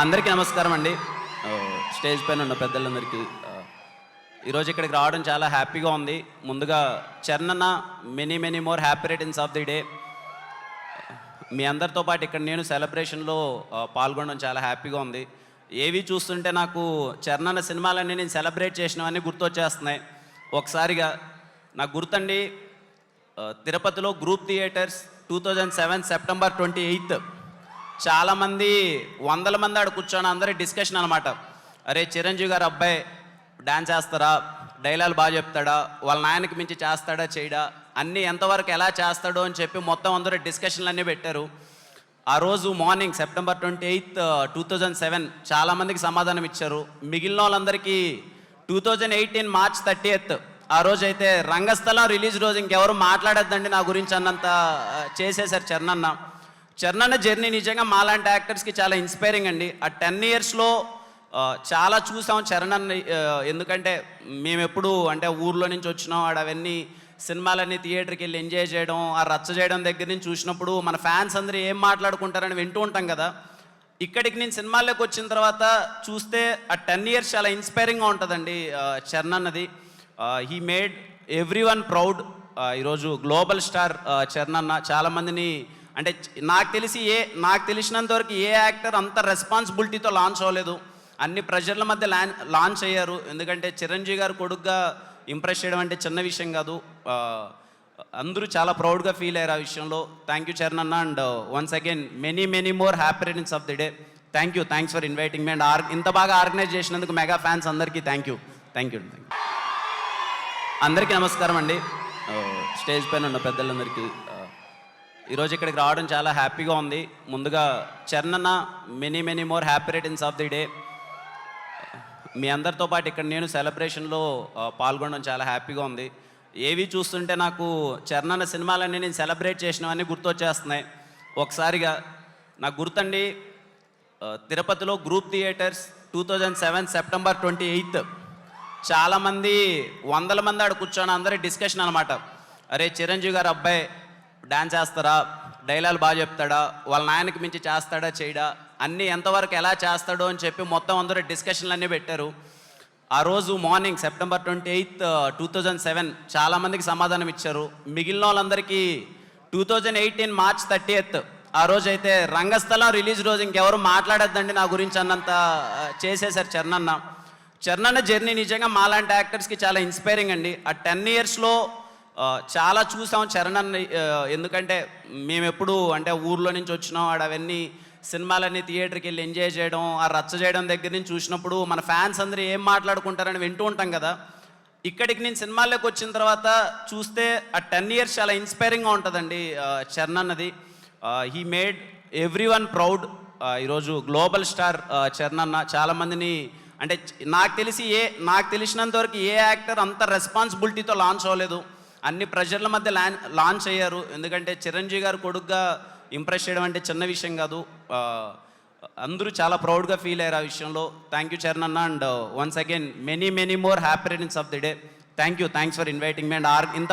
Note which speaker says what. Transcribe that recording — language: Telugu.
Speaker 1: అందరికీ నమస్కారం అండి. స్టేజ్ పైన ఉన్న పెద్దలందరికీ ఈరోజు ఇక్కడికి రావడం చాలా హ్యాపీగా ఉంది. ముందుగా చరణన many many more happy returns of the day మీ అందరితో పాటు ఇక్కడ నేను సెలబ్రేషన్లో పాల్గొనడం చాలా హ్యాపీగా ఉంది. ఏవి చూస్తుంటే నాకు చరణన సినిమాలన్నీ నేను సెలబ్రేట్ చేసినవన్నీ గుర్తొచ్చేస్తున్నాయి. ఒకసారిగా నాకు గుర్తండి తిరుపతిలో group theatres two thousand seven September twenty eighth చాలామంది వందల మంది ఆడ కూర్చొని అందరి డిస్కషన్ అనమాట అరే చిరంజీవి గారు అబ్బాయి డ్యాన్స్ చేస్తారా డైలాగ్ బాగా చెప్తాడా? వాళ్ళ నాయనకి మించి చేస్తాడా చేయడా? అన్నీ ఎంతవరకు ఎలా చేస్తాడో అని చెప్పి మొత్తం అందరూ డిస్కషన్లు అన్నీ పెట్టారు. ఆ రోజు morning September twenty eighth two thousand seven చాలామందికి సమాధానం ఇచ్చారు. మిగిలిన వాళ్ళందరికీ two thousand eighteen March thirty eighth ఆ రోజు అయితే రంగస్థలం రిలీజ్ రోజు ఇంకెవరు మాట్లాడొద్దండి నా గురించి అన్నంత చేసేశారు చేసేశారు చరణన్న. చరణన్న జర్నీ నిజంగా మాలాంటి యాక్టర్స్కి చాలా ఇన్స్పైరింగ్ అండి. ఆ టెన్ ఇయర్స్లో చాలా చూసాం చరణన్ ఎందుకంటే మేము ఎప్పుడు అంటే ఊర్లో నుంచి వచ్చినాం. ఆడ అవన్నీ సినిమాలన్నీ థియేటర్కి వెళ్ళి ఎంజాయ్ చేయడం ఆ రచ్చ చేయడం దగ్గర నుంచి చూసినప్పుడు మన ఫ్యాన్స్ అందరూ ఏం మాట్లాడుకుంటారని వింటూ ఉంటాం కదా. ఇక్కడికి నేను సినిమాల్లోకి వచ్చిన తర్వాత చూస్తే ఆ టెన్ ఇయర్స్ చాలా ఇన్స్పైరింగ్గా ఉంటుందండి ఆ, చరణ్ అన్నది he made everyone proud ఈరోజు గ్లోబల్ స్టార్ చరణ్ అన్న చాలామందిని అంటే నాకు తెలిసి ఏ నాకు తెలిసినంత వరకు ఏ యాక్టర్ అంత రెస్పాన్సిబిలిటీతో లాంచ్ అవ్వలేదు. అన్ని ప్రజల మధ్య లాన్ లాంచ్ అయ్యారు. ఎందుకంటే చిరంజీవి గారు కొడుకుగా ఇంప్రెస్ చేయడం అంటే చిన్న విషయం కాదు. అందరూ చాలా ప్రౌడ్గా ఫీల్ అయ్యారు ఆ విషయంలో. థ్యాంక్ యూ చరణ్ అన్న. And once again many many more happy returns of the day thank you thanks for inviting me and are ఇంత బాగా ఆర్గనైజ్ చేసినందుకు మెగా ఫ్యాన్స్ అందరికీ thank you thank you thank you అందరికీ నమస్కారం అండి. Uh, స్టేజ్ పైన ఉన్న పెద్దలందరికీ uh, ఈరోజు ఇక్కడికి రావడం చాలా హ్యాపీగా ఉంది. ముందుగా చరణన many many more happy returns of the day మీ అందరితో పాటు ఇక్కడ నేను సెలబ్రేషన్లో పాల్గొనడం చాలా హ్యాపీగా ఉంది. ఏవి చూస్తుంటే నాకు చరణన సినిమాలన్నీ నేను సెలబ్రేట్ చేసినవన్నీ గుర్తొచ్చేస్తున్నాయి. ఒకసారిగా నాకు గుర్తండి తిరుపతిలో group theatres two thousand seven September twenty eighth చాలామంది వందల మంది ఆడ కూర్చొని అందరి డిస్కషన్ అనమాట అరే చిరంజీవి గారు అబ్బాయి డాన్స్ చేస్తారా? డైలాగ్ బాగా చెప్తాడా? వాళ్ళ నాయనకి మించి చేస్తాడా? చేయడా? అన్నీ ఎంతవరకు ఎలా చేస్తాడో అని చెప్పి మొత్తం అందరూ డిస్కషన్లు అన్నీ పెట్టారు. ఆ రోజు morning September twenty eighth two thousand seven చాలామందికి సమాధానం ఇచ్చారు. మిగిలిన వాళ్ళందరికీ two thousand eighteen March thirty eighth ఆ రోజు అయితే రంగస్థలం రిలీజ్ రోజు ఇంకెవరు మాట్లాడొద్దండి నా గురించి అన్నంత చేసేశారు చరణన్న. చరణన్న జర్నీ నిజంగా మాలాంటి యాక్టర్స్కి చాలా ఇన్స్పైరింగ్ అండి. ఆ టెన్ ఇయర్స్లో చాలా చూసాం చరణ్ అన్న ఎందుకంటే మేము ఎప్పుడు అంటే ఊర్లో నుంచి వచ్చినాం ఆడ అవన్నీ సినిమాలన్నీ థియేటర్కి వెళ్ళి ఎంజాయ్ చేయడం ఆ రచ్చ చేయడం దగ్గర నుంచి చూసినప్పుడు మన ఫ్యాన్స్ అందరూ ఏం మాట్లాడుకుంటారని వింటూ ఉంటాం కదా. ఇక్కడికి నేను సినిమాల్లోకి వచ్చిన తర్వాత చూస్తే ఆ టెన్ ఇయర్స్ చాలా ఇన్స్పైరింగ్గా ఉంటుందండి చరణ్ అన్నది. He made everyone proud ఈరోజు గ్లోబల్ స్టార్ చరణ్ అన్న. చాలామందిని అంటే నాకు తెలిసి ఏ నాకు తెలిసినంత వరకు ఏ యాక్టర్ అంత రెస్పాన్సిబిలిటీతో లాంచ్ అవ్వలేదు. అన్ని ప్రజల మధ్య లాన్ లాంచ్ అయ్యారు. ఎందుకంటే చిరంజీవి గారు కొడుగ్గా ఇంప్రెస్ చేయడం అంటే చిన్న విషయం కాదు. అందరూ చాలా ప్రౌడ్గా ఫీల్ అయ్యారు ఆ విషయంలో. థ్యాంక్ యూ చరణ్ అన్న. And once again many many more happy returns of the day thank you thanks for inviting me and are ఇంత